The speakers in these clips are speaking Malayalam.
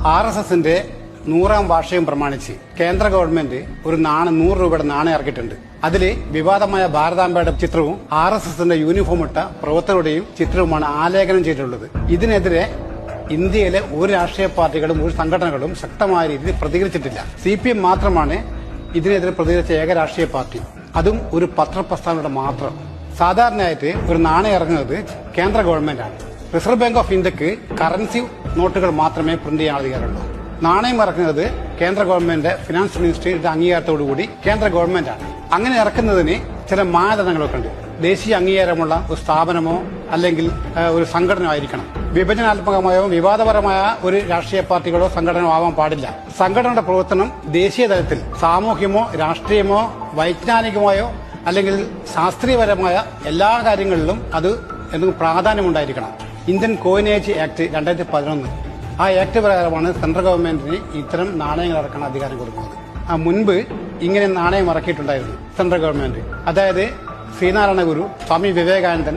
ആർ എസ് എസിന്റെ നൂറാം വാർഷികം പ്രമാണിച്ച് കേന്ദ്ര ഗവൺമെന്റ് ഒരു നാണ നൂറ് രൂപയുടെ നാണയം ഇറക്കിയിട്ടുണ്ട്. അതിൽ വിവാദമായ ഭാരതാംബയുടെ ചിത്രവും ആർ എസ് എസിന്റെ യൂണിഫോം ഇട്ട പ്രവർത്തകരുടെയും ചിത്രവുമാണ് ആലേഖനം ചെയ്തിട്ടുള്ളത്. ഇതിനെതിരെ ഇന്ത്യയിലെ ഒരു രാഷ്ട്രീയ പാർട്ടികളും ഒരു സംഘടനകളും ശക്തമായ രീതിയിൽ പ്രതികരിച്ചിട്ടില്ല. സി പി എം മാത്രമാണ് ഇതിനെതിരെ പ്രതികരിച്ച ഏക രാഷ്ട്രീയ പാർട്ടി. അതും ഒരു പത്രപ്രസ്ഥാനയുടെ മാത്രം. സാധാരണയായിട്ട് ഒരു നാണയം ഇറങ്ങുന്നത് കേന്ദ്ര ഗവൺമെന്റാണ്. റിസർവ് ബാങ്ക് ഓഫ് ഇന്ത്യയ്ക്ക് കറൻസി നോട്ടുകൾ മാത്രമേ പ്രിന്റ് ചെയ്യാൻ അധികാരമുള്ളൂ. നാണയം ഇറക്കുന്നത് കേന്ദ്ര ഗവൺമെന്റ് ഫിനാൻസ് മിനിസ്ട്രിയുടെ അംഗീകാരത്തോടുകൂടി കേന്ദ്ര ഗവൺമെന്റാണ് അങ്ങനെ ഇറക്കുന്നതിന് ചില മാനദണ്ഡങ്ങളൊക്കെ ഉണ്ട്. ദേശീയ അംഗീകാരമുള്ള ഒരു സ്ഥാപനമോ അല്ലെങ്കിൽ ഒരു സംഘടനയോ ആയിരിക്കണം. വിഭജനാത്മകമായോ വിവാദപരമായ ഒരു രാഷ്ട്രീയ പാർട്ടികളോ സംഘടനയോ ആവാൻ പാടില്ല. സംഘടനയുടെ പ്രവർത്തനം ദേശീയ തലത്തിൽ സാമൂഹ്യമോ രാഷ്ട്രീയമോ വൈജ്ഞാനികമായോ അല്ലെങ്കിൽ ശാസ്ത്രീയപരമായ എല്ലാ കാര്യങ്ങളിലും അത് എന്തെങ്കിലും പ്രാധാന്യമുണ്ടായിരിക്കണം. ഇന്ത്യൻ കോയിനേജ് ആക്ട് രണ്ടായിരത്തി പതിനൊന്ന് ആ ആക്ട് പ്രകാരമാണ് സെൻട്രൽ ഗവൺമെന്റിന് ഇത്തരം നാണയങ്ങൾ ഇറക്കാൻ അധികാരം കൊടുക്കുന്നത്. ആ മുൻപ് ഇങ്ങനെ നാണയം ഇറക്കിയിട്ടുണ്ടായിരുന്നു സെൻട്രൽ ഗവൺമെന്റ്. അതായത് ശ്രീനാരായണ ഗുരു സ്വാമി വിവേകാനന്ദൻ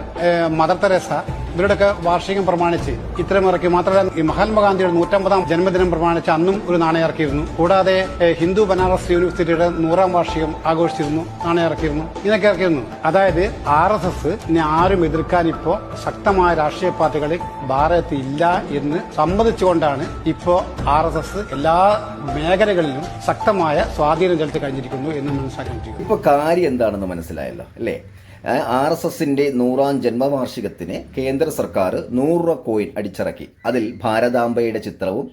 മദർ തെരേസ ഇവരുടെയൊക്കെ വാർഷികം പ്രമാണിച്ച് ഇത്തരം ഇറക്കി. മാത്രമല്ല ഈ മഹാത്മാഗാന്ധിയുടെ നൂറ്റമ്പതാം ജന്മദിനം പ്രമാണിച്ച് അന്നും ഒരു നാണയം ഇറക്കിയിരുന്നു കൂടാതെ ഹിന്ദു ബനാറസ് യൂണിവേഴ്സിറ്റിയുടെ നൂറാം വാർഷികം ആഘോഷിച്ചിരുന്നു നാണയം ഇറക്കിയിരുന്നു ഇതൊക്കെ ഇറക്കിയിരുന്നു. അതായത് ആർ എസ് എസ് ആരും എതിർക്കാൻ ഇപ്പോ ശക്തമായ രാഷ്ട്രീയ പാർട്ടികളിൽ ഭാരതത്തിൽ ഇല്ല എന്ന് സമ്മതിച്ചുകൊണ്ടാണ് ഇപ്പോ ആർ എസ് എസ് എല്ലാ മേഖലകളിലും ശക്തമായ സ്വാധീനം ചെലുത്തി കഴിഞ്ഞിരിക്കുന്നു എന്ന് മനസ്സിലാക്കാൻ ഇപ്പൊ കാര്യം എന്താണെന്ന് മനസ്സിലായല്ലോ അല്ലേ? ആർ എസ് എസിന്റെ നൂറാം ജന്മവാർഷികത്തിന് കേന്ദ്ര സർക്കാർ നൂറ് രൂപ കോയിൻ അടിച്ചിറക്കി. അതിൽ ഭാരതാംബയുടെ ചിത്രവും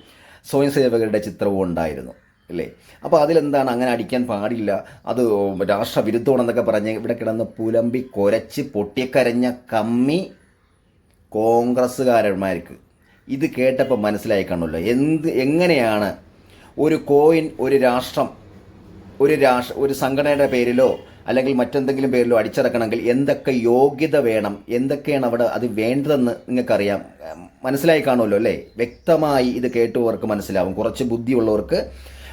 സ്വയം സേവകരുടെ ചിത്രവും ഉണ്ടായിരുന്നു അല്ലേ? അപ്പോൾ അതിലെന്താണ്? അങ്ങനെ അടിക്കാൻ പാടില്ല. അത് രാഷ്ട്രവിരുദ്ധമാണെന്നൊക്കെ പറഞ്ഞ് ഇവിടെ കിടന്ന് പുലമ്പി കൊരച്ച് പൊട്ടിക്കരഞ്ഞ കമ്മി കോൺഗ്രസ്സുകാരന്മാർക്ക്. ഇത് കേട്ടപ്പോൾ മനസ്സിലായി കാണുമല്ലോ എന്ത് എങ്ങനെയാണ് ഒരു കോയിൻ ഒരു രാഷ്ട്രം ഒരു രാഷ്ട്ര ഒരു സംഘടനയുടെ പേരിലോ അല്ലെങ്കിൽ മറ്റെന്തെങ്കിലും പേരിലോ അടിച്ചിറക്കണമെങ്കിൽ എന്തൊക്കെ യോഗ്യത വേണം എന്തൊക്കെയാണ് അവിടെ അത് വേണ്ടതെന്ന് നിങ്ങൾക്കറിയാം. മനസ്സിലായി കാണുമല്ലോ അല്ലേ? വ്യക്തമായി ഇത് കേട്ടുവർക്ക് മനസ്സിലാവും. കുറച്ച് ബുദ്ധിയുള്ളവർക്ക്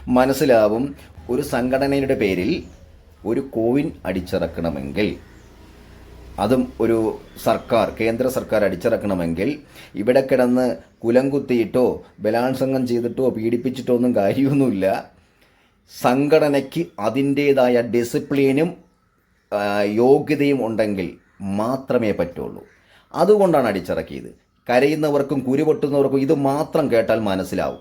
മനസ്സിലാവും. ഒരു സംഘടനയുടെ പേരിൽ ഒരു കോയിൻ അടിച്ചിറക്കണമെങ്കിൽ അതും ഒരു സർക്കാർ കേന്ദ്ര സർക്കാർ അടിച്ചിറക്കണമെങ്കിൽ ഇവിടെ കിടന്ന് കുലം കുത്തിയിട്ടോ ബലാത്സംഗം ചെയ്തിട്ടോ പീഡിപ്പിച്ചിട്ടോ ഒന്നും കാര്യമൊന്നുമില്ല. സംഘടനയ്ക്ക് അതിന്റേതായ ഡിസിപ്ലിനും യോഗ്യതയും ഉണ്ടെങ്കിൽ മാത്രമേ പറ്റുള്ളൂ. അതുകൊണ്ടാണ് അടിച്ചിറക്കിയത്. കരയുന്നവർക്കും കുരുപൊട്ടുന്നവർക്കും ഇത് മാത്രം കേട്ടാൽ മനസ്സിലാവും.